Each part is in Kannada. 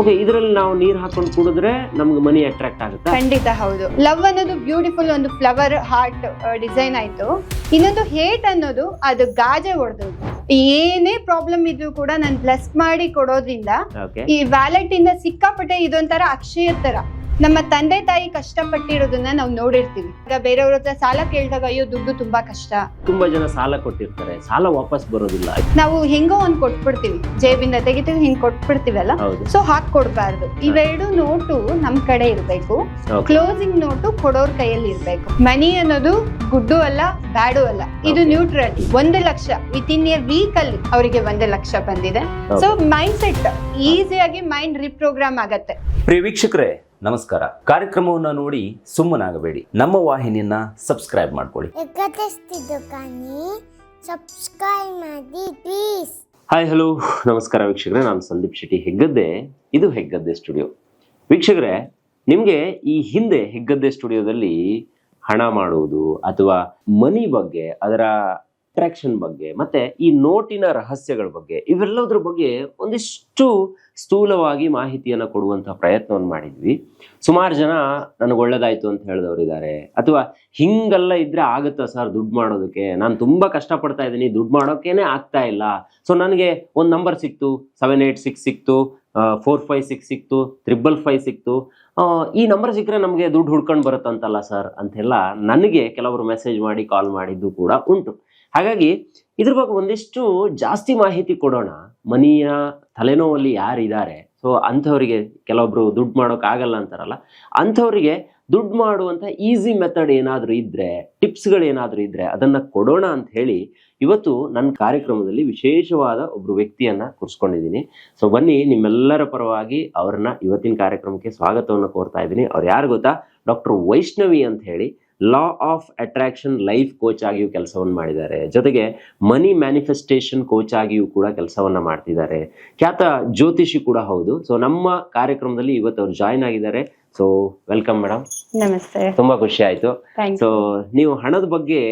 ಓಕೆ ಇದರಲ್ಲಿ ನಾವು ನೀರ್ ಹಾಕೊಂಡು ಕುಡಿದ್ರೆ ನಮ್ಗೆ ಮನಿ ಅಟ್ರಾಕ್ಟ್ ಆಗುತ್ತೆ? ಖಂಡಿತ ಹೌದು. ಲವ್ ಅನ್ನೋದು ಬ್ಯೂಟಿಫುಲ್ ಒಂದು ಫ್ಲವರ್ ಹಾರ್ಟ್ ಡಿಸೈನ್ ಆಯ್ತು. ಇನ್ನೊಂದು ಹೇಟ್ ಅನ್ನೋದು ಅದು ಗಾಜೆ ಹೊಡೆದು ಏನೇ ಪ್ರಾಬ್ಲಮ್ ಇದ್ರೂ ಕೂಡ ನಾನು ಬ್ಲೆಸ್ ಮಾಡಿ ಕೊಡೋದ್ರಿಂದ ಈ ವ್ಯಾಲೆಟ್ ಇಂದ ಸಿಕ್ಕಾಪಟ್ಟೆ ಇದೊಂಥರ ಅಕ್ಷಯ ತರ ನಮ್ಮ ತಂದೆ ತಾಯಿ ಕಷ್ಟಪಟ್ಟಿರೋದನ್ನ ನಾವು ನೋಡಿರ್ತೀವಿ. ಈಗ ಬೇರೆಯವ್ರ ಹತ್ರ ಸಾಲ ಕೇಳಿದಾಗ ಅಯ್ಯೋ ದುಡ್ಡು ತುಂಬಾ ಕಷ್ಟ. ತುಂಬಾ ಜನ ಸಾಲ ಕೊಟ್ಟಿರ್ತಾರೆ. ಸಾಲ ವಾಪಸ್ ಬರೋದಿಲ್ಲ. ನಾವು ಹೆಂಗೋ ಒಂದ್ ಕೊಟ್ಬಿಡ್ತೀವಿ. ಜೇಬಿಂದ ತೆಗಿತೀವಿ ಹಿಂಗ್ ಕೊಟ್ಬಿಡ್ತೀವಲ್ಲ? ಹೌದು. ಸೊ ಹಾಕ್ ಕೊಡ್ಬಾರ್ದು. ಇವೆರಡು ನೋಟು ನಮ್ ಕಡೆ ಇರ್ಬೇಕು. Okay. ಕ್ಲೋಸಿಂಗ್ ನೋಟು ಕೊಡೋರ್ ಕೈಯಲ್ಲಿ ಇರ್ಬೇಕು. ಮನಿ ಅನ್ನೋದು ಗುಡ್ಡು ಅಲ್ಲ ಬ್ಯಾಡು ಅಲ್ಲ. ಇದು Okay. ನ್ಯೂಟ್ರಲ್ ಒಂದು lakh. With in a week ಅಲ್ಲಿ ಅವರಿಗೆ ಒಂದು ಲಕ್ಷ ಬಂದಿದೆ. ಸೊ ಮೈಂಡ್ ಸೆಟ್ ಈಸಿಯಾಗಿ ಮೈಂಡ್ ರಿಪ್ರೋಗ್ರಾಮ್ ಆಗತ್ತೆ. ಪ್ರಿಯ ವೀಕ್ಷಕರೇ ನಮಸ್ಕಾರ. ಕಾರ್ಯಕ್ರಮವನ್ನು ನೋಡಿ ಸುಮ್ಮನಾಗಬೇಡಿ. ನಮ್ಮ ವಾಹಿನಿಯನ್ನ ಸಬ್ಸ್ಕ್ರೈಬ್ ಮಾಡ್ಕೊಳ್ಳಿ. ಸಬ್ಸ್ಕ್ರೈಬ್ ಮಾಡಿ ಪ್ಲೀಸ್ ಹಾಯ್ ಹಲೋ. ನಮಸ್ಕಾರ ವೀಕ್ಷಕರೇ ನಾನು ಸಂದೀಪ್ ಶೆಟ್ಟಿ ಹೆಗ್ಗದ್ದೆ. ಇದು ಹೆಗ್ಗದ್ದೆ ಸ್ಟುಡಿಯೋ. ವೀಕ್ಷಕರೇ ನಿಮಗೆ ಈ ಹಿಂದೆ ಹೆಗ್ಗದ್ದೆ ಸ್ಟುಡಿಯೋದಲ್ಲಿ ಹಣ ಮಾಡುವುದು ಅಥವಾ ಮನಿ ಬಗ್ಗೆ ಅದರ ಅಟ್ರಾಕ್ಷನ್ ಬಗ್ಗೆ, ಮತ್ತೆ ಈ ನೋಟಿನ ರಹಸ್ಯಗಳ ಬಗ್ಗೆ, ಇವೆಲ್ಲದರ ಬಗ್ಗೆ ಒಂದಿಷ್ಟು ಸ್ಥೂಲವಾಗಿ ಮಾಹಿತಿಯನ್ನು ಕೊಡುವಂತಹ ಪ್ರಯತ್ನವನ್ನು ಮಾಡಿದ್ವಿ. ಸುಮಾರು ಜನ ನನಗೆ ಒಳ್ಳೇದಾಯ್ತು ಅಂತ ಹೇಳಿದವರಿದ್ದಾರೆ. ಅಥವಾ ಹಿಂಗೆಲ್ಲ ಇದ್ರೆ ಆಗುತ್ತಾ ಸರ್ ದುಡ್ಡು ಮಾಡೋದಕ್ಕೆ? ನಾನು ತುಂಬಾ ಕಷ್ಟಪಡ್ತಾ ಇದ್ದೀನಿ, ದುಡ್ಡು ಮಾಡೋಕ್ಕೇನೆ ಆಗ್ತಾ ಇಲ್ಲ. ಸೊ ನನಗೆ ಒಂದು ನಂಬರ್ ಸಿಕ್ತು ಸೆವೆನ್ ಏಯ್ಟ್ ಸಿಕ್ಸ್ ಸಿಕ್ತು ಫೋರ್ ಫೈವ್ ಸಿಕ್ಸ್ ಸಿಕ್ತು ತ್ರಿಬಲ್ ಫೈವ್ ಸಿಕ್ತು. ಈ ನಂಬರ್ ಸಿಕ್ಕರೆ ನಮಗೆ ದುಡ್ಡು ಹುಡ್ಕೊಂಡು ಬರುತ್ತಂತಲ್ಲ ಸರ್ ಅಂತೆಲ್ಲ ನನಗೆ ಕೆಲವರು ಮೆಸೇಜ್ ಮಾಡಿ ಕಾಲ್ ಮಾಡಿದ್ದು ಕೂಡ ಉಂಟು. ಹಾಗಾಗಿ ಇದ್ರ ಬಗ್ಗೆ ಒಂದಿಷ್ಟು ಜಾಸ್ತಿ ಮಾಹಿತಿ ಕೊಡೋಣ. ಮನೆಯ ತಲೆನೋವಲ್ಲಿ ಯಾರಿದ್ದಾರೆ? ಸೊ ಅಂಥವರಿಗೆ ಕೆಲವೊಬ್ರು ದುಡ್ಡು ಮಾಡೋಕೆ ಆಗಲ್ಲ ಅಂತಾರಲ್ಲ. ಅಂಥವರಿಗೆ ದುಡ್ಡು ಮಾಡುವಂಥ ಈಸಿ ಮೆಥಡ್ ಏನಾದರೂ ಇದ್ದರೆ ಟಿಪ್ಸ್ಗಳೇನಾದರೂ ಇದ್ದರೆ ಅದನ್ನ ಕೊಡೋಣ ಅಂತ ಹೇಳಿ ಇವತ್ತು ನನ್ನ ಕಾರ್ಯಕ್ರಮದಲ್ಲಿ ವಿಶೇಷವಾದ ಒಬ್ಬರು ವ್ಯಕ್ತಿಯನ್ನು ಕೂರಿಸ್ಕೊಂಡಿದ್ದೀನಿ. ಸೊ ಬನ್ನಿ, ನಿಮ್ಮೆಲ್ಲರ ಪರವಾಗಿ ಅವ್ರನ್ನ ಇವತ್ತಿನ ಕಾರ್ಯಕ್ರಮಕ್ಕೆ ಸ್ವಾಗತವನ್ನು ಕೋರ್ತಾ ಇದ್ದೀನಿ. ಅವ್ರು ಯಾರು ಗೊತ್ತಾ? ಡಾಕ್ಟರ್ ವೈಷ್ಣವಿ ಅಂತ ಹೇಳಿ. Law of attraction life coach ಆಗಿಯೂ ಕೆಲಸವನ್ನು ಮಾಡಿದ್ದಾರೆ. ಜೊತೆಗೆ ಮನಿ ಮ್ಯಾನಿಫೆಸ್ಟೇಷನ್ ಕೋಚ್ ಆಗಿಯೂ ಕೂಡ ಕೆಲಸವನ್ನು ಮಾಡ್ತಿದ್ದಾರೆ. ಖ್ಯಾತ ಜ್ಯೋತಿಷಿ ಕೂಡ ಹೌದು. ಸೊ ನಮ್ಮ ಕಾರ್ಯಕ್ರಮದಲ್ಲಿ ಇವತ್ತು ಅವ್ರು ಜಾಯ್ನ್ ಆಗಿದ್ದಾರೆ. ಸೊ ವೆಲ್ಕಮ್ ಮೇಡಮ್ ನಮಸ್ತೆ. ತುಂಬಾ ಖುಷಿ ಆಯ್ತು. ಸೊ ನೀವು ಹಣದ ಬಗ್ಗೆ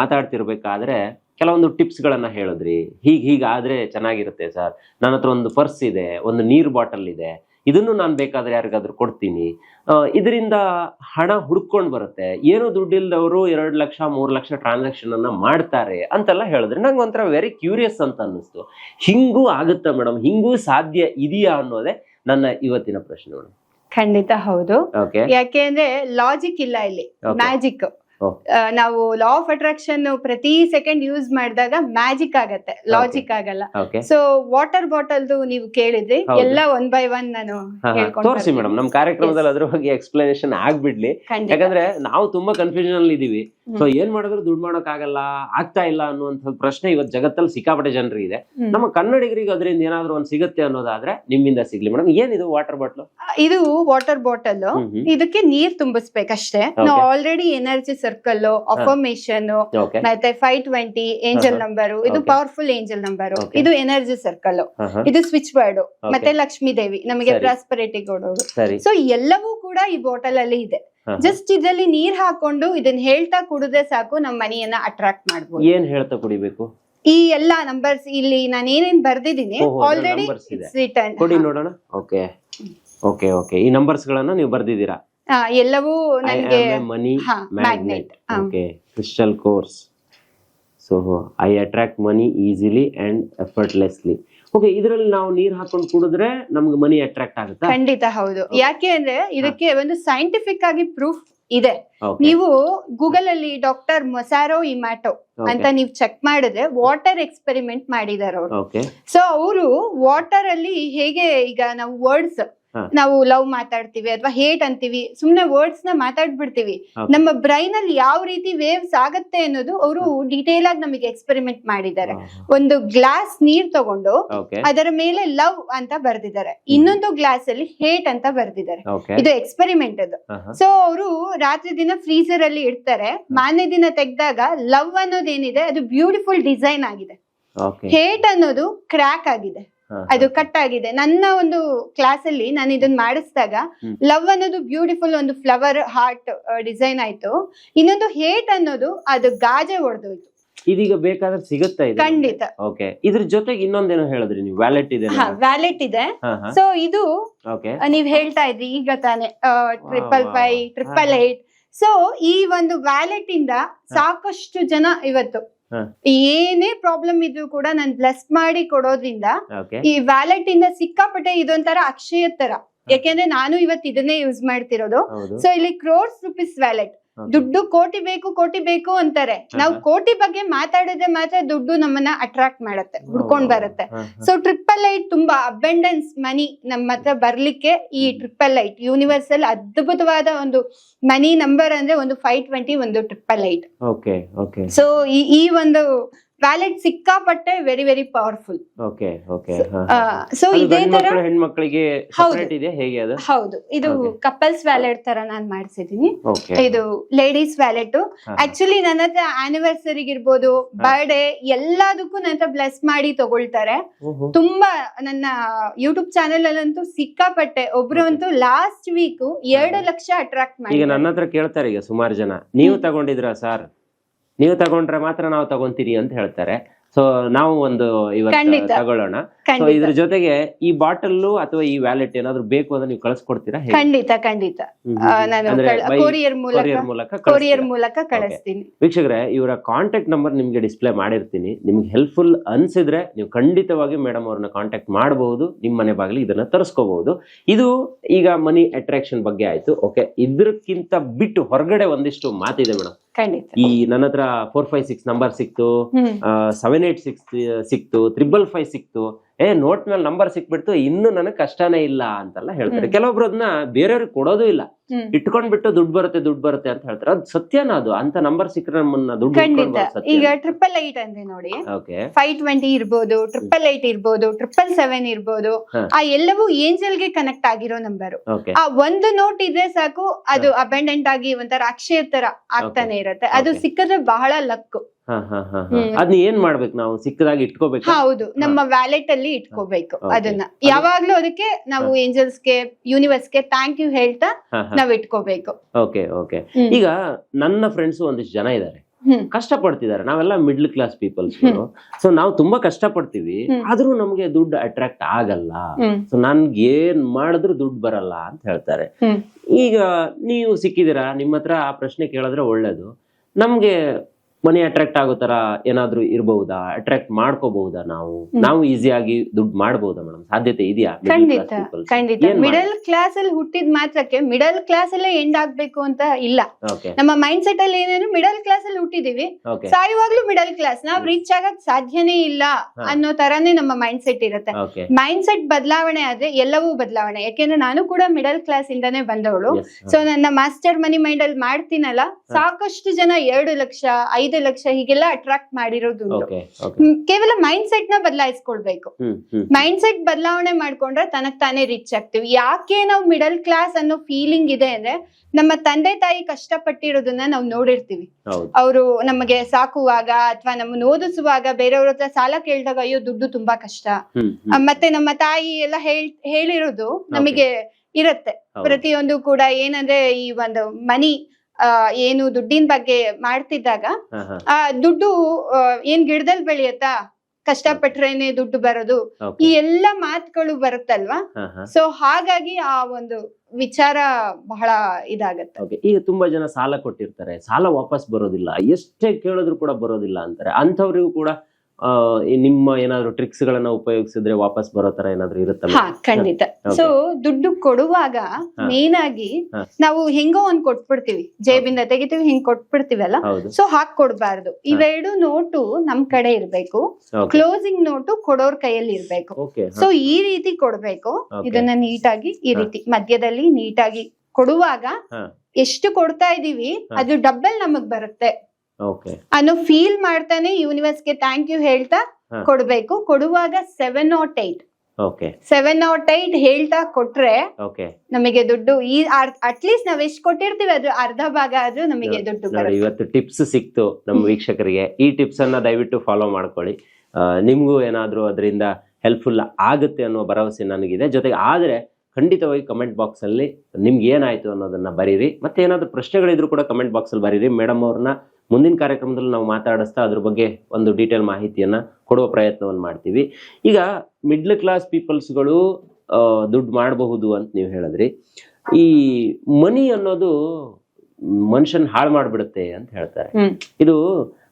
ಮಾತಾಡ್ತಿರ್ಬೇಕಾದ್ರೆ ಕೆಲವೊಂದು ಟಿಪ್ಸ್ ಗಳನ್ನ ಹೇಳಿದ್ರಿ. ಹೀಗೆ ಹೀಗಾದ್ರೆ ಚೆನ್ನಾಗಿರುತ್ತೆ ಸರ್. ನನ್ನ ಹತ್ರ ಒಂದು ಪರ್ಸ್ ಇದೆ ಒಂದು ನೀರ್ ಬಾಟಲ್ ಇದೆ. ಇದನ್ನು ನಾನು ಬೇಕಾದ್ರೆ ಯಾರಿಗಾದ್ರೂ ಕೊಡ್ತೀನಿ. ಇದರಿಂದ ಹಣ ಹುಡ್ಕೊಂಡು ಬರುತ್ತೆ. ಏನೋ ದುಡ್ಡಿಲ್ದವರು ಎರಡು ಲಕ್ಷ ಮೂರು ಲಕ್ಷ ಟ್ರಾನ್ಸಾಕ್ಷನ್ ಅನ್ನ ಮಾಡ್ತಾರೆ ಅಂತೆಲ್ಲ ಹೇಳಿದ್ರೆ ನಂಗೆ ಒಂಥರ ವೆರಿ ಕ್ಯೂರಿಯಸ್ ಅಂತ ಅನ್ನಿಸ್ತು. ಹಿಂಗೂ ಆಗುತ್ತಾ ಮೇಡಮ್ ಹಿಂಗೂ ಸಾಧ್ಯ ಇದೆಯಾ ಅನ್ನೋದೇ ನನ್ನ ಇವತ್ತಿನ ಪ್ರಶ್ನೆ ಮೇಡಮ್ ಖಂಡಿತ ಹೌದು. ಯಾಕೆ ಅಂದ್ರೆ ಲಾಜಿಕ್ ಇಲ್ಲ ಇಲ್ಲಿ. ಮ್ಯಾಜಿಕ್. ನಾವು ಲಾ ಆಫ್ ಅಟ್ರಾಕ್ಷನ್ ಪ್ರತಿ ಸೆಕೆಂಡ್ ಯೂಸ್ ಮಾಡಿದಾಗ ಮ್ಯಾಜಿಕ್ ಆಗತ್ತೆ ಲಾಜಿಕ್ ಆಗಲ್ಲ. ಸೊ ವಾಟರ್ ಬಾಟಲ್ದು ನೀವು ಕೇಳಿದ್ರಿ. ಎಲ್ಲ ಒನ್ ಬೈ ಒನ್ ನಾನು ತೋರಿಸಿ ಮೇಡಮ್ ನಮ್ಮ ಕಾರ್ಯಕ್ರಮದಲ್ಲಿ ಅದ್ರ ಬಗ್ಗೆ ಎಕ್ಸ್ಪ್ಲನೇಷನ್ ಆಗ್ಬಿಡ್ಲಿ. ಯಾಕಂದ್ರೆ ನಾವು ತುಂಬಾ ಕನ್ಫ್ಯೂಷನ್ ಅಲ್ಲಿ ಇದೀವಿ. ಸೊ ಏನ್ ಮಾಡಿದ್ರು? ದುಡ್ಡು ಮಾಡೋಕ್ಕಾಗಲ್ಲ ಆಗ್ತಾ ಇಲ್ಲ ಅನ್ನುವಂಥ ಪ್ರಶ್ನೆ ಇವತ್ತು ಜಗತ್ತಲ್ಲಿ ಸಿಕ್ಕಾಪಟ್ಟೆ ಜನರಿಗೆ ಇದೆ. ನಮ್ಮ ಕನ್ನಡಿಗರಿಗೆ ಅದರಿಂದ ಏನಾದ್ರು ಒಂದ್ ಸಿಗುತ್ತೆ ಅನ್ನೋದಾದ್ರೆ ನಿಮ್ಮಿಂದ ಸಿಗ್ಲಿ. ಮೇಡಮ್ ಏನಿದು ವಾಟರ್ ಬಾಟ್ಲು ಇದು ವಾಟರ್ ಬಾಟಲ್ ಇದಕ್ಕೆ ನೀರ್ ತುಂಬಿಸ್ಬೇಕಷ್ಟೇ ನಾವು ಆಲ್ರೆಡಿ ಎನರ್ಜಿ ಸರ್ಕಲ್ ಅಫರ್ಮೇಶನ್ ಮತ್ತೆ ಫೈವ್ ಟ್ವೆಂಟಿ ಏಂಜಲ್. ನಂಬರ್ ಇದು. ಪವರ್ಫುಲ್ ಏಂಜಲ್ ನಂಬರ್ ಇದು ಎನರ್ಜಿ ಸರ್ಕಲ್ ಇದು ಸ್ವಿಚ್ ವರ್ಡ್ ಮತ್ತೆ ಲಕ್ಷ್ಮೀ ದೇವಿ ನಮಗೆ. ಪ್ರಾಸ್ಪರಿಟಿ ಕೊಡೋದು. ಸೊ ಎಲ್ಲವೂ ಕೂಡ ಈ ಬಾಟಲ್ ಅಲ್ಲಿ ಇದೆ. ಜಸ್ಟ್ ಇದ್ರಲ್ಲಿ ನೀರ್ ಹಾಕೊಂಡು ಇದನ್ನ ಹೇಳ್ತಾ ಕುಡಿದ್ರೆ ಸಾಕು ನಮ್ಮ ಮನೆಯನ್ನ ಅಟ್ರಾಕ್ಟ್ ಮಾಡಬಹುದು ಏನ್ ಹೇಳ್ತಾ ಕುಡಿಬೇಕು? ಈ ಎಲ್ಲಾ ನಂಬರ್ಸ್ ಇಲ್ಲಿ ನಾನು ಏನೇನ್ ಬರ್ದಿದ್ದೀನಿ ಆಲ್ರೆಡಿ ಕೊಡಿ ನೋಡೋಣ. ಓಕೆ. Okay okay. ಈ ನಂಬರ್ಸ್ ಗಳನ್ನ ನೀವು ಬರ್ದಿದ್ದೀರಾ? ಎಲ್ಲವೂ ನನಗೆ money magnet okay. Crystal course so I attract money easily and effortlessly okay ಇದರಲ್ಲಿ ನಾವು ನೀರ್ ಹಾಕೊಂಡು ಕುಡಿದ್ರೆ ನಮ್ಗೆ ಮನಿ ಅಟ್ರಾಕ್ಟ್ ಆಗುತ್ತೆ? ಖಂಡಿತ ಹೌದು. ಯಾಕೆ ಅಂದ್ರೆ ಇದಕ್ಕೆ ಒಂದು ಸೈಂಟಿಫಿಕ್ ಆಗಿ ಪ್ರೂಫ್ ಇದೆ. ನೀವು ಗೂಗಲ್ ಅಲ್ಲಿ ಡಾಕ್ಟರ್ ಮೊಸಾರೋ ಇಮ್ಯಾಟೋ ಅಂತ ನೀವು ಚೆಕ್ ಮಾಡಿದ್ರೆ ವಾಟರ್ ಎಕ್ಸ್ಪೆರಿಮೆಂಟ್ ಮಾಡಿದಾರೆ ಅವರು. ಸೊ ಅವರು ವಾಟರ್ ಅಲ್ಲಿ ಹೇಗೆ ಈಗ ನಾವು ವರ್ಡ್ಸ್. ನಾವು ಲವ್ ಮಾತಾಡ್ತೀವಿ ಅಥವಾ ಹೇಟ್ ಅಂತೀವಿ ಸುಮ್ನೆ ವರ್ಡ್ಸ್ನ ಮಾತಾಡ್ಬಿಡ್ತೀವಿ. ನಮ್ಮ ಬ್ರೈನ್ ಅಲ್ಲಿ ಯಾವ ರೀತಿ ವೇವ್ಸ್ ಆಗತ್ತೆ ಅನ್ನೋದು ಅವರು ಡಿಟೇಲ್ ಆಗಿ ನಮಗೆ ಎಕ್ಸ್ಪೆರಿಮೆಂಟ್ ಮಾಡಿದ್ದಾರೆ. ಒಂದು ಗ್ಲಾಸ್ ನೀರ್ ತಗೊಂಡು ಅದರ ಮೇಲೆ ಲವ್ ಅಂತ ಬರ್ದಿದ್ದಾರೆ. ಇನ್ನೊಂದು ಗ್ಲಾಸ್ ಅಲ್ಲಿ ಹೇಟ್ ಅಂತ ಬರ್ದಿದ್ದಾರೆ. ಇದು ಎಕ್ಸ್ಪೆರಿಮೆಂಟ್ ಅದು. ಸೊ ಅವರು ರಾತ್ರಿ ದಿನ ಫ್ರೀಸರ್ ಅಲ್ಲಿ ಇಡ್ತಾರೆ. ಮಾನ್ಯ ದಿನ ತೆಗ್ದಾಗ ಲವ್ ಅನ್ನೋದೇನಿದೆ ಅದು ಬ್ಯೂಟಿಫುಲ್ ಡಿಸೈನ್ ಆಗಿದೆ. ಹೇಟ್ ಅನ್ನೋದು ಕ್ರ್ಯಾಕ್ ಆಗಿದೆ. ಅದು ಕಟ್ ಆಗಿದೆ. ನನ್ನ ಒಂದು ಕ್ಲಾಸ್ ಅಲ್ಲಿ ನಾನು ಇದನ್ನ ಮಾಡಿಸಿದಾಗ ಲವ್ ಅನ್ನೋದು ಬ್ಯೂಟಿಫುಲ್ ಒಂದು ಫ್ಲವರ್ ಹಾರ್ಟ್ ಡಿಸೈನ್ ಆಯ್ತು. ಇನ್ನೊಂದು ಹೇಟ್ ಅನ್ನೋದು ಅದು ಗಾಜೆ ಹೊಡೆದೋಯ್ತು ಇದೀಗ ಬೇಕಾದ್ರೆ ಸಿಗುತ್ತಾ ಇದೆ? ಖಂಡಿತ. ಓಕೆ ಇದ್ರ ಜೊತೆಗೆ ಇನ್ನೊಂದೇನೋ ಹೇಳಿದ್ರಿ ನೀವು ವ್ಯಾಲೆಟ್ ಇದೆ ವ್ಯಾಲೆಟ್ ಇದೆ. ಸೊ ಇದು ನೀವ್ ಹೇಳ್ತಾ ಇದ್ರಿ ಈಗ ತಾನೆ triple five triple eight so ಈ ಒಂದು ವ್ಯಾಲೆಟ್ ಇಂದ ಸಾಕಷ್ಟು ಜನ ಇವತ್ತು. ಏನೇ ಪ್ರಾಬ್ಲಮ್ ಇದ್ರು ಕೂಡ ನಾನು ಬ್ಲೆಸ್ ಮಾಡಿ ಕೊಡೋದ್ರಿಂದ ಈ ವ್ಯಾಲೆಟ್ ಇಂದ ಸಿಕ್ಕಾಪಟ್ಟೆ ಇದೊಂಥರ ಅಕ್ಷಯ ತರ. ಯಾಕೆಂದ್ರೆ ನಾನು ಇವತ್ತು ಇದನ್ನೇ ಯೂಸ್ ಮಾಡ್ತಿರೋದು. ಸೊ ಇಲ್ಲಿ ಕ್ರೋರ್ಸ್ ರುಪೀಸ್ ವ್ಯಾಲೆಟ್. ದುಡ್ಡು ಕೋಟಿ ಬೇಕು ಕೋಟಿ ಬೇಕು ಅಂತಾರೆ. ನಾವು ಕೋಟಿ ಬಗ್ಗೆ ಮಾತಾಡಿದ್ರೆ ಮಾತ್ರ ದುಡ್ಡು ನಮ್ಮನ್ನ ಅಟ್ರಾಕ್ಟ್ ಮಾಡತ್ತೆ ಹುಡ್ಕೊಂಡ್ ಬರುತ್ತೆ. ಸೊ ಟ್ರಿಪಲ್ ಐಟ್ ತುಂಬಾ ಅಬೆಂಡೆನ್ಸ್ ಮನಿ ನಮ್ಮ ಹತ್ರ ಬರ್ಲಿಕ್ಕೆ ಈ ಟ್ರಿಪಲ್ ಐಟ್ ಯೂನಿವರ್ಸಲ್ ಅದ್ಭುತವಾದ ಒಂದು ಮನಿ ನಂಬರ್ ಅಂದ್ರೆ ಒಂದು ಫೈವ್ ಟ್ವೆಂಟಿ ಒಂದು ಟ್ರಿಪಲ್ ಐಟ್ ಸೊ ಈ ಒಂದು ವ್ಯಾಲೆಟ್ ಸಿಕ್ಕಾಪಟ್ಟೆ very very powerful okay okay so ಇದೇ ತರ ಹೆಣ್ಮಕ್ಳಿಗೆ ಇದೆ? ಹೇಗೆ ಅದು? ಹೌದು. ಇದು. ಕಪಲ್ಸ್ ವ್ಯಾಲೆಟ್ ತರ ನಾನು ಮಾಡಿಸಿದೀನಿ. ಇದು ಲೇಡೀಸ್ ವ್ಯಾಲೆಟ್. ಆಕ್ಚುಲಿ ನನ್ನ ಹತ್ರ ಆನಿವರ್ಸರಿ ಇರ್ಬೋದು ಬರ್ಡೇ ಎಲ್ಲದಕ್ಕೂ ನನ್ನ ಹತ್ರ ಬ್ಲೆಸ್ ಮಾಡಿ ತಗೊಳ್ತಾರೆ. ತುಂಬಾ ನನ್ನ ಯೂಟ್ಯೂಬ್ ಚಾನೆಲ್ ಅಲ್ಲಂತೂ ಸಿಕ್ಕಾಪಟ್ಟೆ. ಒಬ್ರು. ಅಂತೂ ಲಾಸ್ಟ್ ವೀಕ್ ಎರಡು ಲಕ್ಷ ಅಟ್ರಾಕ್ಟ್ ಈಗ ಮಾಡಿ ನನ್ನ ಹತ್ರ ಕೇಳ್ತಾರೆ ಈಗ ಸುಮಾರು ಜನ. ನೀವು ತಗೊಂಡಿದ್ರ ಸರ್ ನೀವು ತಗೊಂಡ್ರೆ ಮಾತ್ರ ನಾವು ತಗೊಂತೀರಿ ಅಂತ ಹೇಳ್ತಾರೆ. ಸೊ ನಾವು ಒಂದು ಇವತ್ತು. ತಗೊಳ್ಳೋಣ. ಸೊ ಇದ್ರ ಜೊತೆಗೆ ಈ ಬಾಟಲ್ ಅಥವಾ ಈ ವ್ಯಾಲೆಟ್ ಏನಾದ್ರು ಬೇಕು ಅಂದ್ರೆ ನೀವು ಕಳಿಸ್ಕೊಡ್ತೀರಾ ಖಂಡಿತ ಖಂಡಿತ. ನಾನು ಕೊರಿಯರ್ ಮೂಲಕ ಕೊರಿಯರ್ ಮೂಲಕ ಕಳಿಸ್ತೀನಿ. ವೀಕ್ಷಕರೇ ಇವರ ಕಾಂಟ್ಯಾಕ್ಟ್ ನಂಬರ್ ನಿಮ್ಗೆ ಡಿಸ್ಪ್ಲೇ ಮಾಡಿರ್ತೀನಿ. ನಿಮ್ಗೆ ಹೆಲ್ಪ್ಫುಲ್ ಅನ್ಸಿದ್ರೆ ನೀವು ಖಂಡಿತವಾಗಿ ಮೇಡಮ್ ಅವ್ರನ್ನ ಕಾಂಟ್ಯಾಕ್ಟ್ ಮಾಡಬಹುದು ನಿಮ್ಮ ಮನೆ ಬಾಗಿಲಿ ಇದನ್ನ ತರಿಸ್ಕೋಬಹುದು ಇದು ಈಗ ಮನಿ ಅಟ್ರಾಕ್ಷನ್ ಬಗ್ಗೆ ಆಯ್ತು. ಓಕೆ ಇದ್ರಕ್ಕಿಂತ ಬಿಟ್ಟು ಹೊರಗಡೆ ಒಂದಿಷ್ಟು ಮಾತಿದೆ ಮೇಡಮ್ ಈ ನನ್ನ ಹತ್ರ ಫೋರ್ ಫೈವ್ ಸಿಕ್ಸ್ ನಂಬರ್ ಸಿಕ್ತು ಸೆವೆನ್ ಏಟ್ ಸಿಕ್ಸ್ ಸಿಕ್ತು ತ್ರಿಬಲ್ ಫೈವ್ ಸಿಕ್ತು. ಏ ನೋಟ್ ಮೇಲೆ ನಂಬರ್ ಸಿಕ್ಬಿಡ್ತು ಇನ್ನು ನನಗೆ ಕಷ್ಟನೇ ಇಲ್ಲ ಅಂತೆಲ್ಲ ಹೇಳ್ತಾರೆ. ಕೆಲವೊಬ್ರು ಅದನ್ನ ಬೇರೆಯವ್ರಿಗೆ ಕೊಡೋದು ಇಲ್ಲ. ಇಟ್ಕೊಂಡ್ ಇಟ್ಕೊಂಡ್ಬಿಟ್ಟು ದುಡ್ಡು ಬರುತ್ತೆ ದುಡ್ಡು ಬರುತ್ತೆ ಅಂತ ಹೇಳ್ತಾರೆ. ಅದು ಸತ್ಯನಾ ಅದು. ಅಂತ ನಂಬರ್ ಸಿಕ್ಕರೆ ನಮ್ಮನ್ನ ದುಡ್ಡು ಈಗ ಟ್ರಿಪಲ್ ಏಟ್ ಅಂದ್ರೆ ನೋಡಿ ಫೈವ್ ಟ್ವೆಂಟಿ ಇರ್ಬೋದು ಟ್ರಿಪಲ್ ಏಟ್ ಇರ್ಬೋದು ಟ್ರಿಪಲ್ ಸೆವೆನ್ ಇರ್ಬೋದು ಆ ಎಲ್ಲವೂ ಏಂಜಲ್ಗೆ ಕನೆಕ್ಟ್ ಆಗಿರೋ ನಂಬರ್ ಆ ಒಂದು ನೋಟ್ ಇದ್ರೆ ಸಾಕು ಅದು ಅಬೆಂಡೆಂಟ್ ಆಗಿ ಒಂಥರ ಅಕ್ಷಯ ತರ ಆಗ್ತಾನೆ ಇರುತ್ತೆ. ಅದು ಸಿಕ್ಕದ್ರೆ ಬಹಳ ಲಕ್ ಹಾ ಹಾ ಹಾ ಹ್ಮ್. ಅದನ್ನ ಏನ್ ಮಾಡ್ಬೇಕು ನಾವು? ಸಿಕ್ಕದಾಗಿ ಇಟ್ಕೋಬೇಕು? ಹೌದು. ನಮ್ಮ ವ್ಯಾಲೆಟ್ ಅಲ್ಲಿ ಇಟ್ಕೋಬೇಕು ಅದನ್ನ. ಯಾವಾಗ್ಲೂ ಅದಕ್ಕೆ ನಾವು ಏಂಜಲ್ಸ್ಗೆ ಯೂನಿವರ್ಸ್ಗೆ ಥ್ಯಾಂಕ್ ಯು ಹೇಳ್ತಾ ನಾವ್ ಇಟ್ಕೋಬೇಕು. Okay okay. ಈಗ ನನ್ನ ಫ್ರೆಂಡ್ಸ್ ಒಂದಿಷ್ಟು ಜನ ಇದ್ದಾರೆ ಕಷ್ಟ ಪಡ್ತಿದ್ದಾರೆ ನಾವೆಲ್ಲ ಮಿಡ್ಲ್ ಕ್ಲಾಸ್ ಪೀಪಲ್ಸ್. ಸೊ ನಾವು ತುಂಬಾ ಕಷ್ಟ ಪಡ್ತೀವಿ ಆದ್ರೂ ನಮ್ಗೆ ದುಡ್ಡು ಅಟ್ರಾಕ್ಟ್ ಆಗಲ್ಲ. ಸೊ ನನ್ಗೆ ಏನ್ ಮಾಡಿದ್ರು ದುಡ್ಡು ಬರಲ್ಲ ಅಂತ ಹೇಳ್ತಾರೆ. ಈಗ ನೀವು ಸಿಕ್ಕಿದಿರಾ ನಿಮ್ಮ ಹತ್ರ ಆ ಪ್ರಶ್ನೆ ಕೇಳಿದ್ರೆ ಒಳ್ಳೇದು. ನಮ್ಗೆ ಮನಿ ಅಟ್ರಾಕ್ಟ್ ಆಗೋ ತರ ಏನಾದ್ರೂ ಇರಬಹುದಾ? ಅಟ್ರಾಕ್ಟ್ ಮಾಡ್ಕೋಬಹುದಾ ನಾವು. ನಾವು ಈಸಿಯಾಗಿ ದುಡ್ಡು ಮಾಡಬಹುದಾ ಮೇಡಮ್ ಸಾಧ್ಯತೆ ಇದೆಯಾ? ಖಂಡಿತ ಖಂಡಿತ. ಮಿಡಲ್ ಕ್ಲಾಸ್ ಅಲ್ಲಿ ಹುಟ್ಟಿದ ಮಾತ್ರಕ್ಕೆ ಮಿಡಲ್ ಕ್ಲಾಸ್ ಅಲ್ಲೇ ಎಂಡ್ ಆಗ್ಬೇಕು ಅಂತ ಇಲ್ಲ. ನಮ್ಮ ಮೈಂಡ್ ಸೆಟ್ ಅಲ್ಲಿ ಏನೇನು ಮಿಡಲ್ ಕ್ಲಾಸ್ ಅಲ್ಲಿ ಹುಟ್ಟಿದೀವಿ. ಸಾಯುವಾಗ್ಲೂ ಮಿಡಲ್ ಕ್ಲಾಸ್ ನಾವ್ ರೀಚ್ ಆಗಕ್ ಸಾಧ್ಯನೇ ಇಲ್ಲ ಅನ್ನೋ ತರಾನೇ ನಮ್ಮ ಮೈಂಡ್ ಸೆಟ್ ಇರುತ್ತೆ. ಮೈಂಡ್ ಸೆಟ್ ಬದಲಾವಣೆ ಆದ್ರೆ ಎಲ್ಲವೂ ಬದಲಾವಣೆ. ಯಾಕೆಂದ್ರೆ ನಾನು ಕೂಡ ಮಿಡಲ್ ಕ್ಲಾಸ್ ಇಂದಾನೇ ಬಂದವಳು. ಸೊ ನನ್ನ ಮಾಸ್ಟರ್ ಮನಿ ಮೈಂಡ್ ಅಲ್ಲಿ ಮಾಡ್ತೀನಲ್ಲ ಸಾಕಷ್ಟು ಜನ ಎರಡು ಲಕ್ಷ ಐದು ಲಕ್ಷ ಹೀಗೆಲ್ಲ ಅಟ್ರಾಕ್ಟ್ ಮಾಡಿರೋದು ಕೇವಲ ಮೈಂಡ್ ಸೆಟ್ನ ಬದಲಾಯಿಸ್ಕೊಳ್ಬೇಕು. ಮೈಂಡ್ ಸೆಟ್ ಬದಲಾವಣೆ ಮಾಡ್ಕೊಂಡ್ರೆ ತನಕ್ ತಾನೇ ರಿಚ್ ಆಗ್ತೀವಿ. ಯಾಕೆ ನಾವು ಮಿಡಲ್ ಕ್ಲಾಸ್ ಅನ್ನೋ ಫೀಲಿಂಗ್ ಇದೆ ಅಂದ್ರೆ ನಮ್ಮ ತಂದೆ ತಾಯಿ ಕಷ್ಟಪಟ್ಟಿರೋದನ್ನ ನಾವು ನೋಡಿರ್ತೀವಿ. ಅವರು ನಮಗೆ ಸಾಕುವಾಗ ಅಥವಾ ನಮ್ಮನ್ನ ಓದಿಸುವಾಗ ಬೇರೆಯವ್ರ ಹತ್ರ ಸಾಲ ಕೇಳಿದಾಗ ಅಯ್ಯೋ ದುಡ್ಡು ತುಂಬಾ ಕಷ್ಟ. ಮತ್ತೆ ನಮ್ಮ ತಾಯಿ ಎಲ್ಲ ಹೇಳ್ ಹೇಳಿರೋದು ನಮಗೆ ಇರತ್ತೆ. ಪ್ರತಿಯೊಂದು ಕೂಡ ಏನಂದ್ರೆ ಈ ಒಂದು ಮನಿ ಏನು ದುಡ್ಡಿನ ಬಗ್ಗೆ ಮಾಡ್ತಿದ್ದಾಗ ಆ ದುಡ್ಡು ಏನ್ ಗಿಡದಲ್ಲಿ ಬೆಳೆಯತ್ತಾ? ಕಷ್ಟಪಟ್ರೇನೆ ದುಡ್ಡು ಬರೋದು. ಈ ಎಲ್ಲ ಮಾತುಗಳು ಬರುತ್ತಲ್ವಾ? ಸೊ ಹಾಗಾಗಿ ಆ ಒಂದು ವಿಚಾರ ಬಹಳ ಇದಾಗತ್ತೆ. ಈಗ ತುಂಬಾ ಜನ ಸಾಲ ಕೊಟ್ಟಿರ್ತಾರೆ. ಸಾಲ ವಾಪಸ್ ಬರೋದಿಲ್ಲ. ಎಷ್ಟೇ ಕೇಳಿದ್ರು ಕೂಡ ಬರೋದಿಲ್ಲ ಅಂತಾರೆ. ಅಂಥವ್ರಿಗೂ ಕೂಡ ನಿಮ್ಮ ಏನಾದ್ರು ಟ್ರಿಕ್ಸ್ ಗಳನ್ನ ಉಪಯೋಗಿಸಿದ್ರೆ ವಾಪಸ್ ಬರೋ ತರ ಏನಾದ್ರು ಇರುತ್ತಲ್ಲ? ಹಾ ಖಂಡಿತ. ಸೊ ದುಡ್ಡು ಕೊಡುವಾಗ ಮೇನ್ ಆಗಿ ನಾವು ಹೆಂಗೋ ಒಂದ್ ಕೊಟ್ಬಿಡ್ತೀವಿ. ಜೇಬಿಂದ ತೆಗಿತೀವಿ ಹಿಂಗ್ ಕೊಟ್ಬಿಡ್ತೀವಲ್ಲ? ಸೊ ಹಾಕ್ ಕೊಡ್ಬಾರ್ದು. ಇವೆರಡು ನೋಟು ನಮ್ ಕಡೆ ಇರ್ಬೇಕು. ಕ್ಲೋಸಿಂಗ್ ನೋಟು ಕೊಡೋರ್ ಕೈಯಲ್ಲಿ ಇರ್ಬೇಕು. ಸೊ ಈ ರೀತಿ ಕೊಡ್ಬೇಕು. ಇದನ್ನ ನೀಟಾಗಿ ಈ ರೀತಿ ಮಧ್ಯದಲ್ಲಿ ನೀಟಾಗಿ ಕೊಡುವಾಗ ಎಷ್ಟು ಕೊಡ್ತಾ ಇದೀವಿ ಅದು ಡಬ್ಬಲ್ ನಮಗ್ ಬರುತ್ತೆ. ಅನ್ನೋ ಫೀಲ್ ಮಾಡ್ತಾನೆ ಯೂನಿವರ್ಸ್ಗೆ ಥ್ಯಾಂಕ್ ಯು ಹೇಳ್ತಾ ಕೊಡ್ಬೇಕು. ಕೊಡುವಾಗ seven nought eight okay seven nought eight ಹೇಳ್ತಾ ಕೊಟ್ರೆ ಓಕೆ ನಮಗೆ ದುಡ್ಡು ಈ ಅಟ್ಲೀಸ್ಟ್ ನಾವ್ ಎಷ್ಟು ಕೊಟ್ಟಿರ್ತೀವಿ ಅದ್ರ ಅರ್ಧ ಭಾಗ ಆದ್ರೂ ನಮಗೆ ದುಡ್ಡು ಇವತ್ತು ಟಿಪ್ಸ್ ಸಿಕ್ತು ನಮ್ಮ ವೀಕ್ಷಕರಿಗೆ. ಈ ಟಿಪ್ಸ್ ಅನ್ನ ದಯವಿಟ್ಟು ಫಾಲೋ ಮಾಡ್ಕೊಳ್ಳಿ. ನಿಮ್ಗೂ ಏನಾದ್ರೂ ಅದರಿಂದ ಹೆಲ್ಪ್ಫುಲ್ ಆಗುತ್ತೆ ಅನ್ನೋ ಭರವಸೆ ನನಗಿದೆ. ಜೊತೆಗೆ ಆದ್ರೆ ಖಂಡಿತವಾಗಿ ಕಮೆಂಟ್ ಬಾಕ್ಸ್ ಅಲ್ಲಿ ನಿಮ್ಗೆ ಏನಾಯ್ತು ಅನ್ನೋದನ್ನ ಬರೀರಿ. ಮತ್ತೆ ಏನಾದ್ರು ಪ್ರಶ್ನೆಗಳಿದ್ರು ಕೂಡ ಕಮೆಂಟ್ ಬಾಕ್ಸ್ ಅಲ್ಲಿ ಬರೀರಿ. ಮೇಡಮ್ ಅವ್ರನ್ನ ಮುಂದಿನ ಕಾರ್ಯಕ್ರಮದಲ್ಲಿ ನಾವು ಮಾತಾಡಿಸ್ತಾ ಅದ್ರ ಬಗ್ಗೆ ಒಂದು ಡೀಟೇಲ್ ಮಾಹಿತಿಯನ್ನ ಕೊಡುವ ಪ್ರಯತ್ನವನ್ನು ಮಾಡ್ತೀವಿ. ಈಗ ಮಿಡ್ಲ್ ಕ್ಲಾಸ್ ಪೀಪಲ್ಸ್ಗಳು ದುಡ್ಡು ಮಾಡಬಹುದು ಅಂತ ನೀವು ಹೇಳಿದ್ರಿ. ಈ ಮನಿ ಅನ್ನೋದು ಮನುಷ್ಯನ್ ಹಾಳು ಮಾಡಿಬಿಡುತ್ತೆ ಅಂತ ಹೇಳ್ತಾರೆ. ಇದು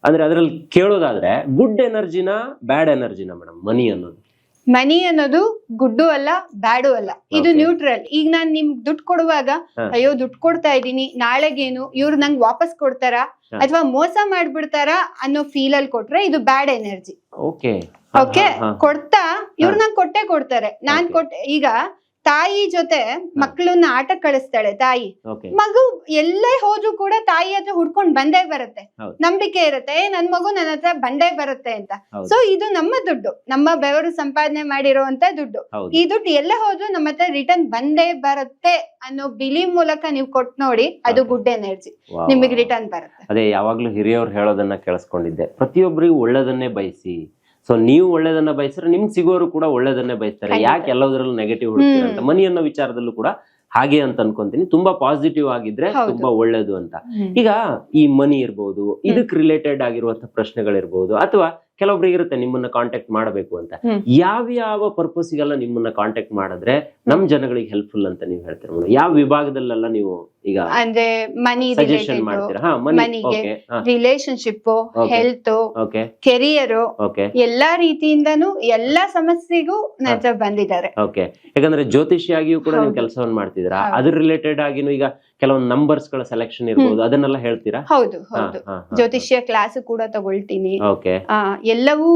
ಅಂದ್ರೆ ಅದರಲ್ಲಿ ಕೇಳೋದಾದ್ರೆ ಗುಡ್ ಎನರ್ಜಿನ ಬ್ಯಾಡ್ ಎನರ್ಜಿನ ಮೇಡಮ್ ಮನಿ ಅನ್ನೋದು. ಮನಿ ಅನ್ನೋದು ಗುಡ್ಡು ಅಲ್ಲ ಬ್ಯಾಡು ಅಲ್ಲ. ಇದು ನ್ಯೂಟ್ರಲ್ ಈಗ ನಾನ್ ನಿಮ್ಗ್ ದುಡ್ಡು ಕೊಡುವಾಗ ಅಯ್ಯೋ ದುಡ್ಡು ಕೊಡ್ತಾ ಇದ್ದೀನಿ ನಾಳೆಗೇನು ಇವ್ರು ನಂಗೆ ವಾಪಸ್ ಕೊಡ್ತಾರಾ? ಅಥವಾ ಮೋಸ ಮಾಡ್ಬಿಡ್ತಾರ ಅನ್ನೋ ಫೀಲ್ ಅಲ್ಲಿ ಕೊಟ್ರೆ ಇದು ಬ್ಯಾಡ್ ಎನರ್ಜಿ. ಓಕೆ ಕೊಡ್ತಾ ಇವ್ರು ನಂಗೆ ಕೊಟ್ಟೆ ಕೊಡ್ತಾರೆ. ನಾನ್. ಕೊಟ್ಟೆ ಈಗ ತಾಯಿ ಜೊತೆ ಮಕ್ಕಳನ್ನ ಆಟ ಕಳಿಸ್ತಾಳೆ ತಾಯಿ. ಮಗು ಎಲ್ಲೇ ಹೋದ್ರು ಕೂಡ ತಾಯಿ ಹತ್ರ ಹುಡ್ಕೊಂಡ್ ಬಂದೇ ಬರುತ್ತೆ. ನಂಬಿಕೆ ಇರುತ್ತೆ ಏ, ನನ್ ಮಗು ನನ್ನ ಹತ್ರ ಬಂದೇ ಬರುತ್ತೆ ಅಂತ. ಸೊ ಇದು ನಮ್ಮ ದುಡ್ಡು. ನಮ್ಮ ಬೆವರು ಸಂಪಾದನೆ ಮಾಡಿರುವಂತ ದುಡ್ಡು. ಈ ದುಡ್ಡು ಎಲ್ಲೇ ಹೋದ್ರು ನಮ್ಮ ಹತ್ರ ರಿಟರ್ನ್ ಬಂದೇ ಬರುತ್ತೆ ಅನ್ನೋ ಬಿಲಿ ಮೂಲಕ ನೀವು ಕೊಟ್ ನೋಡಿ ಅದು. ಗುಡ್ ಎನರ್ಜಿ ನಿಮಗೆ ರಿಟರ್ನ್ ಬರುತ್ತೆ. ಅದೇ ಯಾವಾಗ್ಲೂ ಹಿರಿಯವ್ರು ಹೇಳೋದನ್ನ ಕೇಳಿಸ್ಕೊಂಡಿದ್ದೆ. ಪ್ರತಿಯೊಬ್ಬರಿಗೂ ಒಳ್ಳೇದನ್ನೇ ಬಯಸಿ. ಸೊ ನೀವು ಒಳ್ಳೇದನ್ನ ಬಯಸಿದ್ರೆ ನಿಮ್ಗೆ ಸಿಗೋರು ಕೂಡ ಒಳ್ಳೇದನ್ನೇ ಬಯಸ್ತಾರೆ. ಯಾಕೆ ಎಲ್ಲದರಲ್ಲೂ ನೆಗೆಟಿವ್ ಹುಡುಕ್ತೀರ ಅಂತ. ಮನಿ ಅನ್ನೋ ವಿಚಾರದಲ್ಲೂ ಕೂಡ ಹಾಗೆ ಅಂತ ಅನ್ಕೊಂತೀನಿ. ತುಂಬಾ ಪಾಸಿಟಿವ್ ಆಗಿದ್ರೆ ತುಂಬಾ ಒಳ್ಳೇದು ಅಂತ. ಈಗ ಈ ಮನಿ ಇರ್ಬೋದು ಇದಕ್ ರಿಲೇಟೆಡ್ ಆಗಿರುವಂತ ಪ್ರಶ್ನೆಗಳಿರ್ಬೋದು ಅಥವಾ ಕೆಲವೊಬ್ರಿಗೆ ಇರುತ್ತೆ ನಿಮ್ಮನ್ನ ಕಾಂಟ್ಯಾಕ್ಟ್ ಮಾಡಬೇಕು ಅಂತ. ಯಾವ ಯಾವ ಪರ್ಪಸ್ಗೆಲ್ಲ ನಿಮ್ಮನ್ನ ಕಾಂಟ್ಯಾಕ್ಟ್ ಮಾಡಿದ್ರೆ ನಮ್ ಜನಗಳಿಗೆ ಹೆಲ್ಪ್ಫುಲ್ ಅಂತ ನೀವು ಹೇಳ್ತೀರ ಮೇಡಮ್ ಯಾವ ವಿಭಾಗದಲ್ಲೆಲ್ಲ ನೀವು ಈಗ ಅಂದ್ರೆ ಮನಿ ಸಜೆಷನ್ ಮಾಡ್ತೀರಾ? ಮನಿಗೆ. Relationship. Health okay career okay ಎಲ್ಲಾ ರೀತಿಯಿಂದನೂ ಎಲ್ಲಾ ಸಮಸ್ಯೆಗೂ ನಜ ಬಂದಿದ್ದಾರೆ. ಓಕೆ ಯಾಕಂದ್ರೆ ಜ್ಯೋತಿಷಿಯಾಗಿಯೂ ಕೂಡ ನೀವು. ಕೆಲಸವನ್ನು ಮಾಡ್ತಿದ್ದೀರಾ. ಅದ್ರ ರಿಲೇಟೆಡ್ ಆಗಿನೂ ಈಗ ಕೆಲವೊಂದು ನಂಬರ್ಸ್ಗಳ ಸೆಲೆಕ್ಷನ್ ಇರ್ಬೋದು ಅದನ್ನೆಲ್ಲ ಹೇಳ್ತೀರಾ? ಹೌದು ಹೌದು. ಜ್ಯೋತಿಷ್ಯ ಕ್ಲಾಸ್ ಕೂಡ ತಗೊಳ್ತೀನಿ. ಎಲ್ಲವೂ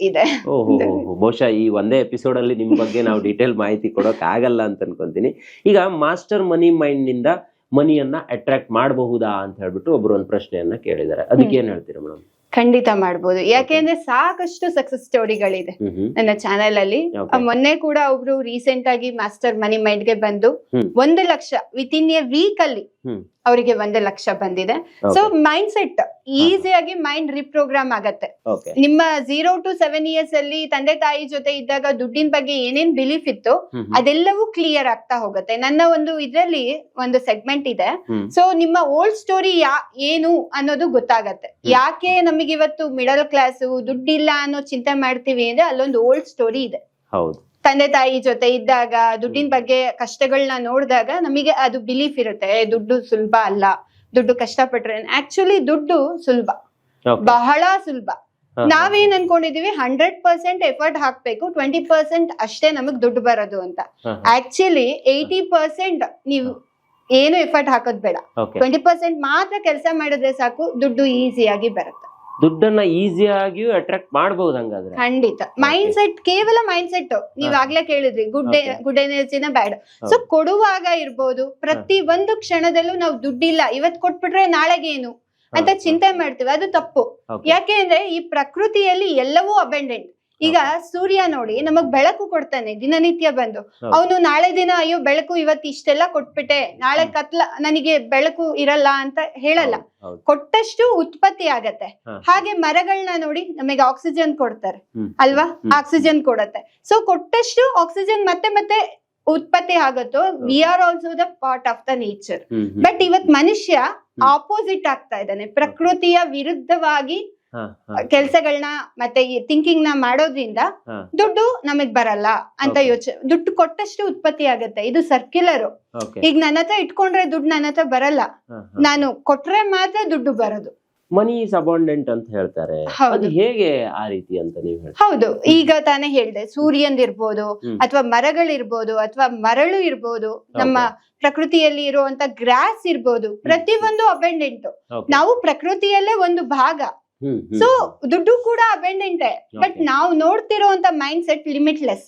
ಇದೆ. ಓಹೋ ಬಹುಶಃ ಈ ಒಂದೇ ಎಪಿಸೋಡ್ ಅಲ್ಲಿ ನಿಮ್ ಬಗ್ಗೆ ನಾವು ಡೀಟೇಲ್ ಮಾಹಿತಿ ಕೊಡೋಕ್ ಆಗಲ್ಲ ಅಂತ ಅನ್ಕೊಂತೀನಿ. ಈಗ ಮಾಸ್ಟರ್ ಮನಿ ಮೈಂಡ್ನಿಂದ ಮನಿಯನ್ನ ಅಟ್ರಾಕ್ಟ್ ಮಾಡಬಹುದಾ ಅಂತ ಹೇಳ್ಬಿಟ್ಟು ಒಬ್ರು ಒಂದು ಪ್ರಶ್ನೆಯನ್ನ ಕೇಳಿದ್ದಾರೆ. ಅದಕ್ಕೆ ಏನ್ ಹೇಳ್ತೀರಾ ಮೇಡಮ್ ಖಂಡಿತ ಮಾಡ್ಬೋದು. ಯಾಕೆಂದ್ರೆ ಸಾಕಷ್ಟು ಸಕ್ಸಸ್ ಸ್ಟೋರಿಗಳಿದೆ ನನ್ನ ಚಾನೆಲ್ ಅಲ್ಲಿ. ಮೊನ್ನೆ ಕೂಡ ಒಬ್ರು ರೀಸೆಂಟ್ ಆಗಿ ಮಾಸ್ಟರ್ ಮನಿ ಮೈಂಡ್ಗೆ ಬಂದು. ಒಂದು lakh with in a week ಅಲ್ಲಿ. ಅವರಿಗೆ ಒಂದೇ ಲಕ್ಷ ಬಂದಿದೆ. ಸೊ ಮೈಂಡ್ ಸೆಟ್ ಈಸಿಯಾಗಿ ಮೈಂಡ್ ರಿಪ್ರೋಗ್ರಾಮ್ ಆಗತ್ತೆ. ನಿಮ್ಮ ಜೀರೋ ಟು ಸೆವೆನ್ ಇಯರ್ಸ್ ಅಲ್ಲಿ ತಂದೆ ತಾಯಿ ಜೊತೆ ಇದ್ದಾಗ ದುಡ್ಡಿನ ಬಗ್ಗೆ ಏನೇನ್ ಬಿಲೀಫ್ ಇತ್ತು ಅದೆಲ್ಲವೂ ಕ್ಲಿಯರ್ ಆಗ್ತಾ ಹೋಗುತ್ತೆ. ನನ್ನ ಒಂದು ಇದ್ರಲ್ಲಿ ಒಂದು ಸೆಗ್ಮೆಂಟ್ ಇದೆ. ಸೊ ನಿಮ್ಮ ಓಲ್ಡ್ ಸ್ಟೋರಿ ಯಾ ಏನು ಅನ್ನೋದು ಗೊತ್ತಾಗತ್ತೆ. ಯಾಕೆ ನಮಗೆ ಇವತ್ತು ಮಿಡಲ್ ಕ್ಲಾಸ್ ದುಡ್ಡಿಲ್ಲ ಅನ್ನೋ ಚಿಂತೆ ಮಾಡ್ತೀವಿ ಅಂದ್ರೆ ಅಲ್ಲೊಂದು ಓಲ್ಡ್ ಸ್ಟೋರಿ ಇದೆ. ಹೌದು. ತಂದೆ ತಾಯಿ ಜೊತೆ ಇದ್ದಾಗ ದುಡ್ಡಿನ ಬಗ್ಗೆ ಕಷ್ಟಗಳನ್ನ ನೋಡಿದಾಗ ನಮಗೆ ಅದು ಬಿಲೀಫ್ ಇರುತ್ತೆ. ದುಡ್ಡು ಸುಲಭ ಅಲ್ಲ. ದುಡ್ಡು ಕಷ್ಟಪಟ್ರೆ ಆಕ್ಚುಲಿ ದುಡ್ಡು ಸುಲಭ. ಬಹಳ ಸುಲಭ. ನಾವೇನ್ ಅನ್ಕೊಂಡಿದೀವಿ? ಹಂಡ್ರೆಡ್ ಪರ್ಸೆಂಟ್ ಎಫರ್ಟ್ ಹಾಕ್ಬೇಕು. ಟ್ವೆಂಟಿ ಪರ್ಸೆಂಟ್ ಅಷ್ಟೇ ನಮಗ್ ದುಡ್ಡು ಬರೋದು ಅಂತ. ಆಕ್ಚುಲಿ ಏಯ್ಟಿ ಪರ್ಸೆಂಟ್ ನೀವು ಏನು ಎಫರ್ಟ್ ಹಾಕೋದ್ ಬೇಡ. ಟ್ವೆಂಟಿ ಪರ್ಸೆಂಟ್ ಮಾತ್ರ ಕೆಲಸ ಮಾಡಿದ್ರೆ ಸಾಕು ದುಡ್ಡು ಈಸಿಯಾಗಿ ಬರುತ್ತೆ. ದುಡ್ಡನ್ನ ಈಸಿಯಾಗಿಯೂ ಅಟ್ರಾಕ್ಟ್ ಮಾಡಬಹುದು ಹಂಗಾದ್ರೆ. ಖಂಡಿತ. ಮೈಂಡ್ ಸೆಟ್ ಕೇವಲ ಮೈಂಡ್ ಸೆಟ್ ನೀವ್ ಆಗ್ಲೇ ಕೇಳಿದ್ರಿ ಗುಡ್. ಗುಡ್ ಎನರ್ಜಿನ ಬ್ಯಾಡ್ ಸೊ ಕೊಡುವಾಗ ಇರ್ಬೋದು ಪ್ರತಿ ಒಂದು ಕ್ಷಣದಲ್ಲೂ ನಾವು ದುಡ್ಡಿಲ್ಲ ಇವತ್ ಕೊಟ್ಬಿಟ್ರೆ ನಾಳೆಗೇನು ಅಂತ ಚಿಂತೆ ಮಾಡ್ತೀವಿ ಅದು ತಪ್ಪು. ಯಾಕೆ ಅಂದ್ರೆ ಈ ಪ್ರಕೃತಿಯಲ್ಲಿ ಎಲ್ಲವೂ ಅಬೆಂಡೆಂಟ್ ಈಗ ಸೂರ್ಯ ನೋಡಿ ನಮಗ್ ಬೆಳಕು ಕೊಡ್ತಾನೆ ದಿನನಿತ್ಯ ಬಂದು. ಅವನು ನಾಳೆ ದಿನ ಅಯ್ಯೋ ಬೆಳಕು ಇವತ್ತು ಇಷ್ಟೆಲ್ಲ ಕೊಟ್ಬಿಟ್ಟೆ ನಾಳೆ ಕತ್ಲ ನನಗೆ ಬೆಳಕು ಇರಲ್ಲ ಅಂತ ಹೇಳಲ್ಲ. ಕೊಟ್ಟಷ್ಟು ಉತ್ಪತ್ತಿ ಆಗತ್ತೆ. ಹಾಗೆ ಮರಗಳನ್ನ ನೋಡಿ ನಮಗೆ ಆಕ್ಸಿಜನ್ ಕೊಡ್ತಾರೆ. ಅಲ್ವಾ? ಆಕ್ಸಿಜನ್ ಕೊಡತ್ತೆ. ಸೊ ಕೊಟ್ಟಷ್ಟು ಆಕ್ಸಿಜನ್ ಮತ್ತೆ ಮತ್ತೆ ಉತ್ಪತ್ತಿ ಆಗತ್ತೋ we are also the part of the nature. But ಇವತ್ ಮನುಷ್ಯ ಆಪೋಸಿಟ್ ಆಗ್ತಾ ಇದ್ದಾನೆ. ಪ್ರಕೃತಿಯ ವಿರುದ್ಧವಾಗಿ. ಕೆಲಸಗಳನ್ನ ಮತ್ತೆ ಥಿಂಕಿಂಗ್ನ ಮಾಡೋದ್ರಿಂದ ದುಡ್ಡು ನಮಗ್ ಬರಲ್ಲ ಅಂತ. ಯೋಚನೆ ದುಡ್ಡು ಕೊಟ್ಟಷ್ಟು ಉತ್ಪತ್ತಿ ಆಗತ್ತೆ. ಇದು ಸರ್ಕ್ಯುಲರ್ ಈಗ ನನ್ನ ಹತ್ರ ಇಟ್ಕೊಂಡ್ರೆ ದುಡ್ಡು ನನ್ನ ಹತ್ರ ಬರಲ್ಲ. ನಾನು ಕೊಟ್ರೆ ಮಾತ್ರ ದುಡ್ಡು ಬರೋದು. ಮನಿ ಇಸ್ ಅಬಾಂಡೆಂಟ್ ಅಂತ ಹೇಳ್ತಾರೆ. ಹೌದು. ಅದು ಹೇಗೆ ಆ ರೀತಿ ಅಂತ ನೀವು ಹೇಳ್ತೀರಾ? ಹೌದು. ಈಗ ತಾನೇ ಹೇಳ್ದೆ ಸೂರ್ಯನ್ ಇರ್ಬೋದು ಅಥವಾ ಮರಗಳಿರ್ಬೋದು ಅಥವಾ ಮರಳು ಇರ್ಬೋದು ನಮ್ಮ ಪ್ರಕೃತಿಯಲ್ಲಿ ಇರುವಂತ ಗ್ರಾಸ್ ಇರ್ಬೋದು ಪ್ರತಿ ಒಂದು Okay. ನಾವು ಪ್ರಕೃತಿಯಲ್ಲೇ ಒಂದು ಭಾಗ. ಸೊ. ದುಡ್ಡು ಕೂಡ ಅಬೆಂಡೆಂಟೆ ಬಟ್ ನಾವು ನೋಡ್ತಿರೋ ಅಂತ ಮೈಂಡ್ ಸೆಟ್ ಲಿಮಿಟ್ಲೆಸ್.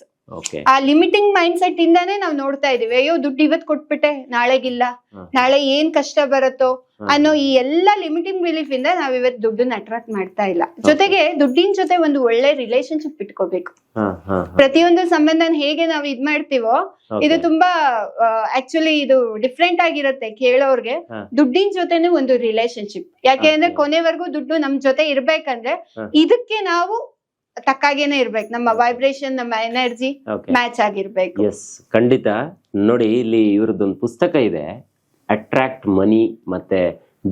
ಆ ಲಿಮಿಟಿಂಗ್ ಮೈಂಡ್ ಸೆಟ್ ಇಂದಾನೇ ನಾವು ನೋಡ್ತಾ ಇದೀವಿ ಅಯ್ಯೋ ದುಡ್ಡು ಇವತ್ ಕೊಟ್ಬಿಟ್ಟೆ ನಾಳೆಗಿಲ್ಲ. ನಾಳೆ ಏನ್ ಕಷ್ಟ ಬರುತ್ತೋ ಅನ್ನೋ ಈ ಎಲ್ಲಾ ಲಿಮಿಟಿಂಗ್ ಬಿಲೀಫ್ ಇಂದ ನಾವ್ ಇವತ್ ದುಡ್ಡನ್ನ ಅಟ್ರಾಕ್ಟ್ ಮಾಡ್ತಾ ಇಲ್ಲ. ಜೊತೆಗೆ ದುಡ್ಡಿನ ಜೊತೆ ಒಂದು ಒಳ್ಳೆ ರಿಲೇಶನ್ಶಿಪ್ ಇಟ್ಕೋಬೇಕು. ಪ್ರತಿಯೊಂದು ಸಂಬಂಧನ ಹೇಗೆ ನಾವು ಇದ್ ಮಾಡ್ತೀವೋ ಇದು ತುಂಬಾ ಆಕ್ಚುಲಿ ಇದು ಡಿಫ್ರೆಂಟ್ ಆಗಿರುತ್ತೆ ಕೇಳೋರ್ಗೆ. ದುಡ್ಡಿನ ಜೊತೆನೂ ಒಂದು ರಿಲೇಶನ್ಶಿಪ್ ಯಾಕೆ ಅಂದ್ರೆ. ಕೊನೆವರೆಗೂ ದುಡ್ಡು ನಮ್ ಜೊತೆ ಇರ್ಬೇಕಂದ್ರೆ. ಇದಕ್ಕೆ ನಾವು ತಕ್ಕಾಗೇನೆ ಇರ್ಬೇಕು. ನಮ್ಮ ವೈಬ್ರೇಷನ್ ನಮ್ಮ ಎನರ್ಜಿ ಮ್ಯಾಚ್ ಆಗಿರ್ಬೇಕು. ಎಸ್ ಖಂಡಿತ. ನೋಡಿ ಇಲ್ಲಿ ಇವ್ರದ್ದೊಂದು ಪುಸ್ತಕ ಇದೆ ಅಟ್ರಾಕ್ಟ್ ಮನಿ ಮತ್ತೆ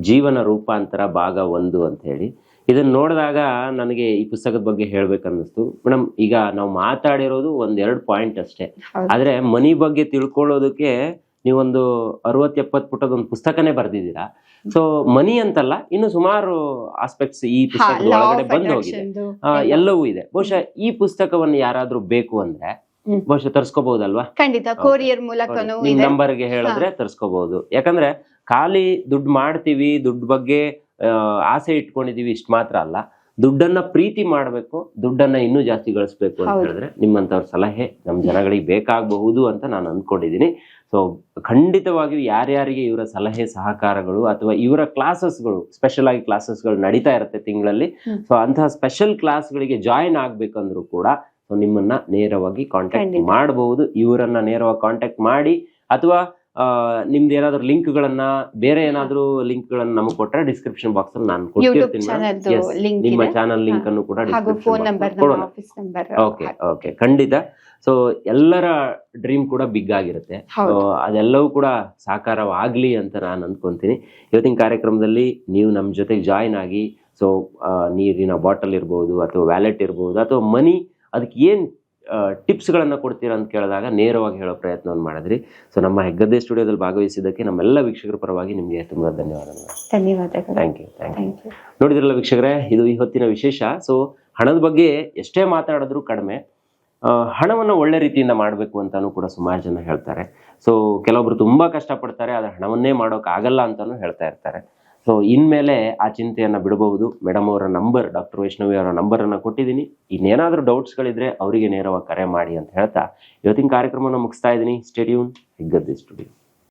ಜೀವನ ರೂಪಾಂತರ ಭಾಗ ಒಂದು ಅಂತ ಹೇಳಿ. ಇದನ್ನ ನೋಡಿದಾಗ ನನಗೆ ಈ ಪುಸ್ತಕದ ಬಗ್ಗೆ ಹೇಳ್ಬೇಕನ್ನಿಸ್ತು. ಮೇಡಮ್ ಈಗ ನಾವು ಮಾತಾಡಿರೋದು ಒಂದ್ ಎರಡು ಪಾಯಿಂಟ್ ಅಷ್ಟೇ ಆದ್ರೆ ಮನಿ ಬಗ್ಗೆ ತಿಳ್ಕೊಳ್ಳೋದಕ್ಕೆ ನೀವೊಂದು ಅರವತ್ ಎಪ್ಪತ್ ಪುಟದ ಒಂದು ಪುಸ್ತಕನೇ ಬರ್ದಿದ್ದೀರಾ? ಸೊ ಮನಿ ಅಂತಲ್ಲ ಇನ್ನು ಸುಮಾರು ಆಸ್ಪೆಕ್ಟ್ಸ್ ಈ ಪುಸ್ತಕದ ಒಳಗಡೆ ಬಂದು ಹೋಗಿದೆ. ಎಲ್ಲವೂ ಇದೆ. ಬಹುಶಃ ಈ ಪುಸ್ತಕವನ್ನು ಯಾರಾದ್ರೂ ಬೇಕು ಅಂದ್ರೆ. ಬಹುಶಃ ತರ್ಸ್ಕೋಬಹುದಲ್ವಾ? ಖಂಡಿತ ಕೊರಿಯರ್ ಮೂಲಕ ನಂಬರ್ಗೆ ಹೇಳಿದ್ರೆ ತರ್ಸ್ಕೋಬಹುದು. ಯಾಕಂದ್ರೆ ಖಾಲಿ ದುಡ್ಡು ಮಾಡ್ತೀವಿ ದುಡ್ಡು ಬಗ್ಗೆ ಆಸೆ ಇಟ್ಕೊಂಡಿದೀವಿ ಇಷ್ಟು ಮಾತ್ರ ಅಲ್ಲ. ದುಡ್ಡನ್ನ ಪ್ರೀತಿ ಮಾಡ್ಬೇಕು ದುಡ್ಡನ್ನ ಇನ್ನೂ ಜಾಸ್ತಿ ಗಳಿಸ್ಬೇಕು ಅಂತ ಹೇಳಿದ್ರೆ ನಿಮ್ಮಂತವ್ರ ಸಲಹೆ ನಮ್ ಜನಗಳಿಗೆ ಬೇಕಾಗಬಹುದು ಅಂತ ನಾನು ಅಂದ್ಕೊಂಡಿದ್ದೀನಿ. ಸೊ ಖಂಡಿತವಾಗಿಯೂ ಯಾರ್ಯಾರಿಗೆ ಇವರ ಸಲಹೆ ಸಹಕಾರಗಳು ಅಥವಾ ಇವರ ಕ್ಲಾಸಸ್ಗಳು ಸ್ಪೆಷಲ್ ಆಗಿ ಕ್ಲಾಸಸ್ಗಳು ನಡೀತಾ ಇರುತ್ತೆ ತಿಂಗಳಲ್ಲಿ. ಸೊ ಅಂತಹ ಸ್ಪೆಷಲ್ ಕ್ಲಾಸ್ಗಳಿಗೆ ಜಾಯಿನ್ ಆಗ್ಬೇಕಂದ್ರೂ ಕೂಡ ಸೊ ನಿಮ್ಮನ್ನ ನೇರವಾಗಿ ಕಾಂಟ್ಯಾಕ್ಟ್ ಮಾಡಬಹುದು ಇವರನ್ನ ನೇರವಾಗಿ ಕಾಂಟ್ಯಾಕ್ಟ್ ಮಾಡಿ ಅಥವಾ ನಿಮ್ದು ಏನಾದ್ರು ಲಿಂಕ್ ಗಳನ್ನ ಬೇರೆ ಏನಾದ್ರು ಲಿಂಕ್ ಗಳನ್ನ ನಮಗೆ ಕೊಟ್ರೆ ಡಿಸ್ಕ್ರಿಪ್ಷನ್ ಬಾಕ್ಸ್ ಅಲ್ಲಿ ನಾನು ಕೊಟ್ಟಿರ್ತೀನಿ ನಿಮ್ಮ ಚಾನಲ್ ಲಿಂಕ್ ಅನ್ನು ಕೂಡ ಓಕೆ ಓಕೆ ಖಂಡಿತ. ಸೊ ಎಲ್ಲರ ಡ್ರೀಮ್ ಕೂಡ ಬಿಗ್ ಆಗಿರುತ್ತೆ. ಸೊ ಅದೆಲ್ಲವೂ ಕೂಡ ಸಾಕಾರವಾಗ್ಲಿ ಅಂತ ನಾನು ಅಂದ್ಕೊಂತೀನಿ. ಇವತ್ತಿನ ಕಾರ್ಯಕ್ರಮದಲ್ಲಿ ನೀವು ನಮ್ಮ ಜೊತೆ ಜಾಯಿನ್ ಆಗಿ ಸೊ ನೀರಿನ ಬಾಟಲ್ ಇರ್ಬೋದು ಅಥವಾ ವ್ಯಾಲೆಟ್ ಇರ್ಬೋದು ಅಥವಾ ಮನಿ ಅದಕ್ಕೆ ಏನು ಟಿಪ್ಸ್ಗಳನ್ನು ಕೊಡ್ತೀರಾ ಅಂತ ಕೇಳಿದಾಗ ನೇರವಾಗಿ ಹೇಳೋ ಪ್ರಯತ್ನವನ್ನು ಮಾಡಿದ್ರಿ. ಸೊ ನಮ್ಮ ಹೆಗ್ಗದ್ದೆ ಸ್ಟುಡಿಯೋದಲ್ಲಿ ಭಾಗವಹಿಸಿದ್ದಕ್ಕೆ ನಮ್ಮೆಲ್ಲ ವೀಕ್ಷಕರ ಪರವಾಗಿ ನಿಮಗೆ ತುಂಬ ಧನ್ಯವಾದಗಳು. ಧನ್ಯವಾದಗಳು. ಥ್ಯಾಂಕ್ ಯು ಥ್ಯಾಂಕ್ ಯು ನೋಡಿದ್ರಲ್ಲ ವೀಕ್ಷಕರೇ ಇದು ಇವತ್ತಿನ ವಿಶೇಷ. ಸೊ ಹಣದ ಬಗ್ಗೆ ಎಷ್ಟೇ ಮಾತಾಡಿದ್ರೂ ಕಡಿಮೆ. ಹಣವನ್ನು ಹಣವನ್ನ ಒಳ್ಳೆ ರೀತಿಯಿಂದ ಮಾಡಬೇಕು ಅಂತಾನೂ ಕೂಡ ಸುಮಾರು ಜನ ಹೇಳ್ತಾರೆ. ಸೊ ಕೆಲವೊಬ್ರು ತುಂಬಾ ಕಷ್ಟಪಡ್ತಾರೆ ಆದ್ರೆ ಹಣವನ್ನೇ ಮಾಡೋಕ್ಕಾಗಲ್ಲ ಆಗಲ್ಲ ಅಂತಾನು ಹೇಳ್ತಾ ಇರ್ತಾರೆ. ಸೊ ಇನ್ಮೇಲೆ ಆ ಚಿಂತೆಯನ್ನು ಬಿಡಬಹುದು. ಮೇಡಮ್ ಅವರ ನಂಬರ್ ಡಾಕ್ಟರ್ ವೈಷ್ಣವಿ ಅವರ ನಂಬರ್ ಅನ್ನ ಕೊಟ್ಟಿದ್ದೀನಿ. ಇನ್ನೇನಾದರೂ ಡೌಟ್ಸ್ಗಳಿದ್ರೆ ಅವರಿಗೆ ನೇರವಾಗಿ ಕರೆ ಮಾಡಿ ಅಂತ ಹೇಳ್ತಾ, ಇವತ್ತಿನ ಕಾರ್ಯಕ್ರಮನ ಮುಗಿಸ್ತಾ ಇದ್ದೀನಿ. ಸ್ಟೇಡಿಯೂನ್ ಹೆಗ್ಗದ್ದೆ ಸ್ಟುಡಿಯೋ